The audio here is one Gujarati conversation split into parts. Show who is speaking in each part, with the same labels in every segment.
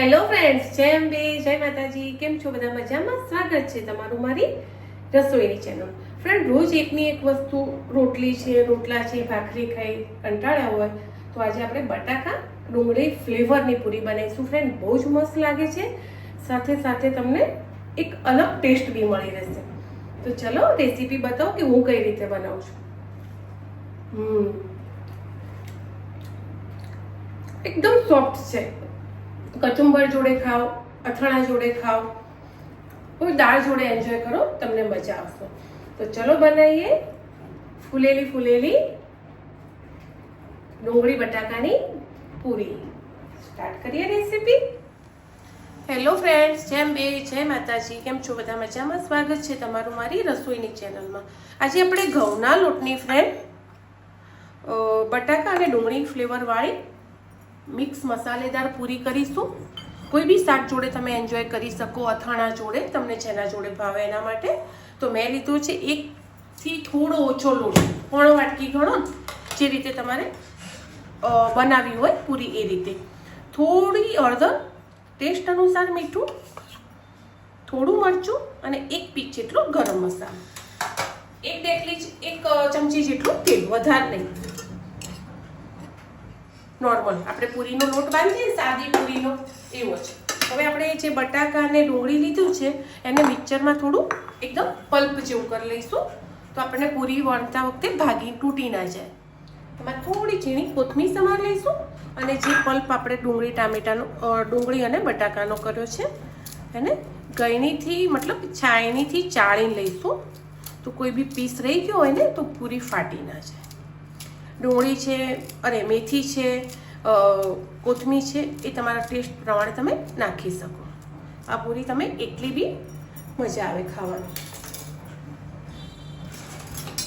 Speaker 1: હેલો ફ્રેન્ડ્સ જય અંબે, જય માતાજી. કેમ છો બધા? મજામાં? સ્વાગત છે તમારું મારી રસોઈની ચેનલ ફ્રેન્ડ રોજ એકની એક વસ્તુ, રોટલી છે, રોટલા છે, ભાખરી ખાઈ કંટાળ્યા હોય, તો આજે આપણે બટાકા ડુંગળી ફ્લેવરની પૂરી બનાવીશું. ફ્રેન્ડ બહુ જ મસ્ત લાગે છે. સાથે સાથે તમને એક અલગ ટેસ્ટ બી મળી રહેશે. તો ચલો રેસીપી બતાવો કે હું કઈ રીતે બનાવું છું. હમ. એકદમ સોફ્ટ છે. કચુંબર જોડે ખાઓ, અથાણા જોડે ખાઓ, કોઈ દાળ જોડે એન્જોય કરો, તમને મજા આવશે. તો ચલો બનાવીએ ફૂલેલી ફૂલેલી ડુંગળી બટાકાની પૂરી. સ્ટાર્ટ કરીએ રેસીપી હેલો ફ્રેન્ડ્સ જેમ બે, જય માતાજી. કેમ છો? બધા મજામાં? સ્વાગત છે તમારું મારી રસોઈની ચેનલમાં આજે આપણે ઘઉંના લોટની ફ્રેન્ડ બટાકા અને ડુંગળી ફ્લેવરવાળી મિક્સ મસાલેદાર પૂરી કરીશું. કોઈ બી શાક જોડે તમે એન્જોય કરી શકો, અથાણા જોડે, તમને જેના જોડે ભાવે એના માટે. તો મેં લીધું છે એકથી થોડો ઓછો લોટ, પોણો વાટકી ઘણો જે રીતે તમારે બનાવી હોય પૂરી એ રીતે. થોડી હળદર ટેસ્ટ અનુસાર મીઠું, થોડું મરચું અને એક પીક જેટલો ગરમ મસાલો. એક ડેટલી એક ચમચી જેટલું તેલ, વધારે નહીં. નોર્મલ આપણે પૂરીનો લોટ બાંધીએ સાદી પૂરીનો. એવો જ હવે આપણે જે બટાકા અને ડુંગળી લીધું છે, એને મિક્સરમાં થોડું એકદમ પલ્પ જેવું કરી લઈશું. તો આપણને પૂરી વણતા વખતે ભાગી તૂટી ના જાય. એમાં થોડી ઝીણી કોથમીર સમાર લઈશું અને જે પલ્પ આપણે ડુંગળી ટામેટાનો ડુંગળી અને બટાકાનો કર્યો છે, એને ગળણીથી મતલબ છાયણીથી ચાળીને લઈશું. તો કોઈ બી પીસ રહી ગયો હોય ને, તો પૂરી ફાટી ના જાય. ડુંગળી છે અરે મેથી છે કોથમીર છે, એ તમારા ટેસ્ટ પ્રમાણે તમે નાખી શકો. આ પૂરી તમે એટલી બી મજા આવે ખાવાની.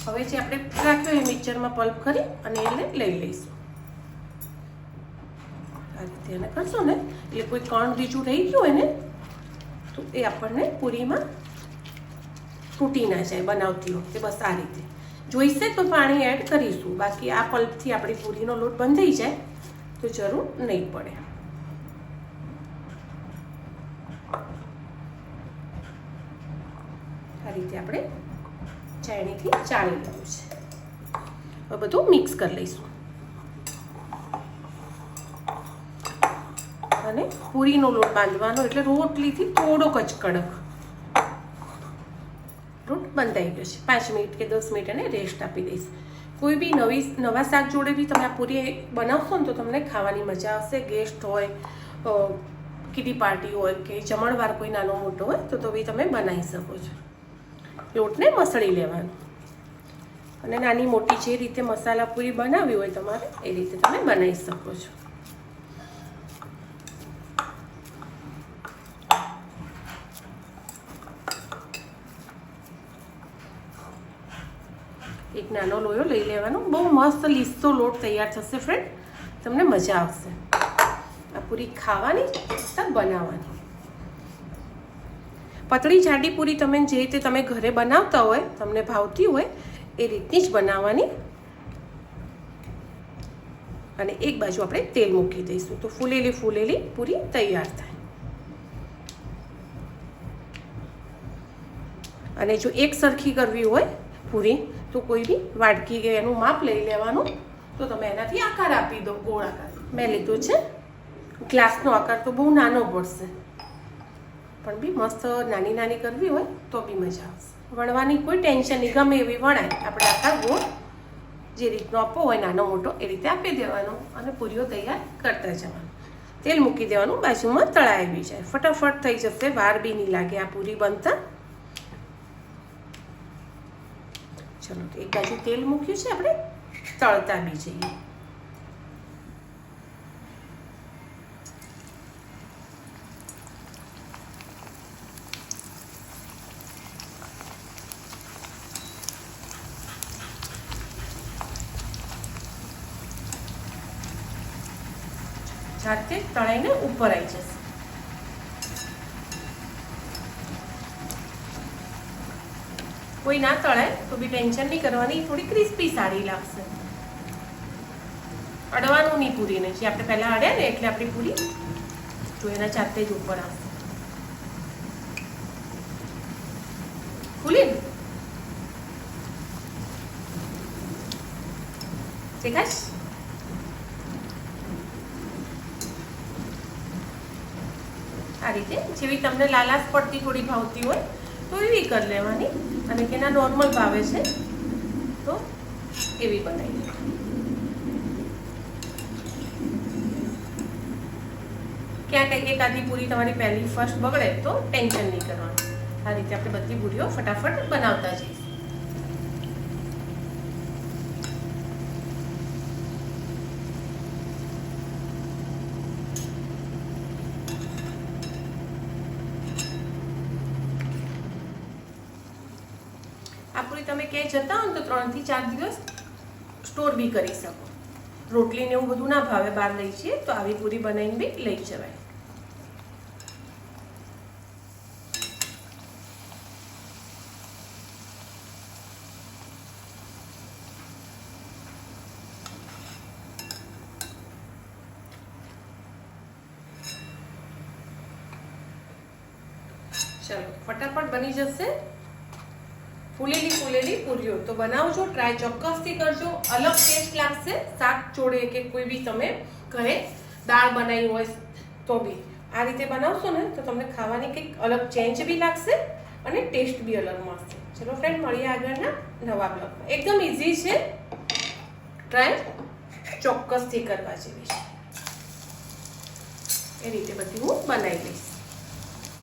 Speaker 1: હવે જે આપણે રાખ્યો એ મિક્સરમાં પલ્પ કરી અને એને લઈ લઈશું. આ રીતે એને કરશો ને, એટલે કોઈ કણ બીજું રહી ગયું હોય ને તો એ આપણને પૂરીમાં તૂટી ના જાય બનાવતી વખતે બસ આ રીતે. જોઈશે તો પાણી એડ કરીશું. બાકી આ પલ્પથી આપણી પૂરીનો લોટ બંધાઈ જાય, તો જરૂર નહીં પડે. આ રીતે આપણે ચાણીથી ચાળી લેવું છે. હવે બધું મિક્સ કરી લઈશું. અને પૂરીનો લોટ બાંધવાનો, એટલે રોટલીથી થોડોક જ કડક. બંધાઈ ગયો છે પાંચ મિનિટ કે દસ મિનિટ એને રેસ્ટ આપી દઈશ. કોઈ બી નવી, નવા શાક જોડે બી તમે આ પૂરી બનાવશો ને તો તમને ખાવાની મજા આવશે. ગેસ્ટ હોય કીટી પાર્ટી હોય કે જમણવાર કોઈ નાનો મોટો હોય તો તો બી તમે બનાવી શકો છો. લોટને મસળી લેવાનો. અને નાની મોટી જે રીતે મસાલા પૂરી બનાવવી હોય તમારે, એ રીતે તમે બનાવી શકો છો. નાનો લોયો લઈ લેવાનો. બહુ મસ્ત લીસતો લોટ તૈયાર થશે ફ્રેન્ડ તમને મજા આવશે. આ પૂરી ખાવાની બનાવવાની. પતળી જાડી પૂરી તમે જે રીતે તમે ઘરે બનાવતા હોય, તમને ભાવતી હોય, એ રીતની જ બનાવવાની. અને એક બાજુ આપણે તેલ મૂકી દઈશું. તો ફૂલેલી ફૂલેલી પૂરી તૈયાર થાય. અને જો એક સરખી કરવી હોય પૂરી તો કોઈ બી વાટકી કે એનું માપ લઈ લેવાનું. તો તમે એનાથી આકાર આપી દો ગોળ આકાર મેં લીધો છે. ગ્લાસનો આકાર તો બહુ નાનો પડશે. પણ બી મસ્ત નાની નાની કરવી હોય તો બી મજા આવશે. વણવાની કોઈ ટેન્શન નહીં, ગમે એવી વણાય. આપણે આકાર ગોળ જે રીતનો આપવો હોય, નાનો મોટો, એ રીતે આપી દેવાનો અને પૂરીઓ તૈયાર કરતા જવાનું. તેલ મૂકી દેવાનું, બાજુમાં તળાવી જાય. ફટાફટ થઈ જશે, વાર બી નહીં લાગે આ પૂરી બનતા. તો એક બાજુ તેલ મૂક્યું છે આપણે, તળતા બી જઈએ. જાતે તળાઈને ઉપર આવી જશે. કોઈ ના તળે, તો બી ટેન્શન નહીં કરવાની, થોડી ક્રિસ્પી સારી લાગશે. અડવાનું નહીં પૂરીને જે આપણે પહેલાં અડ્યા ને, એટલે આપણી પૂરી તો એના જાતે જ ઉપર આવશે. ખુલી ને? આ રીતે, જેવી તમને લાલાશ પડતી થોડી ભાવતી હોય તો એવી કરી લેવાની અને કેના નોર્મલ ભાવે છે, તો એવી બનાવી લેવાની. ક્યાં કંઈક એક આધી પૂરી તમારી પહેલી ફર્સ્ટ બગડે તો ટેન્શન નહીં કરવાનું. આ રીતે આપણે બધી પૂરીઓ ફટાફટ બનાવતા જઈશું પૂરી તમે ક્યાંય જતા હો તો ત્રણથી ચાર દિવસ સ્ટોર બી કરી શકો. રોટલી ને એવું બધું ના ભાવે, બહાર લઈ છીએ તો આવી પૂરી બનાવીને બી લઈ જવાય. ચલો, ફટાફટ બની જશે. ફૂલેલી ફૂલેલી પૂરીઓ. તો બનાવજો ટ્રાય ચોક્કસથી કરજો. અલગ ટેસ્ટ લાગશે, શાક જોડે કે કોઈ બી તમે ઘરે દાળ બનાવી હોય તો બી. આ રીતે બનાવશો ને, તો તમને ખાવાની કંઈક અલગ ચેન્જ બી લાગશે અને ટેસ્ટ બી અલગ મળશે. ચલો ફ્રેન્ડ મળીએ આગળના નવા બ્લોગમાં એકદમ ઇઝી છે. ટ્રાય ચોક્કસથી કરવા જેવી છે. એ રીતે બધી હું બનાવી લઈશ.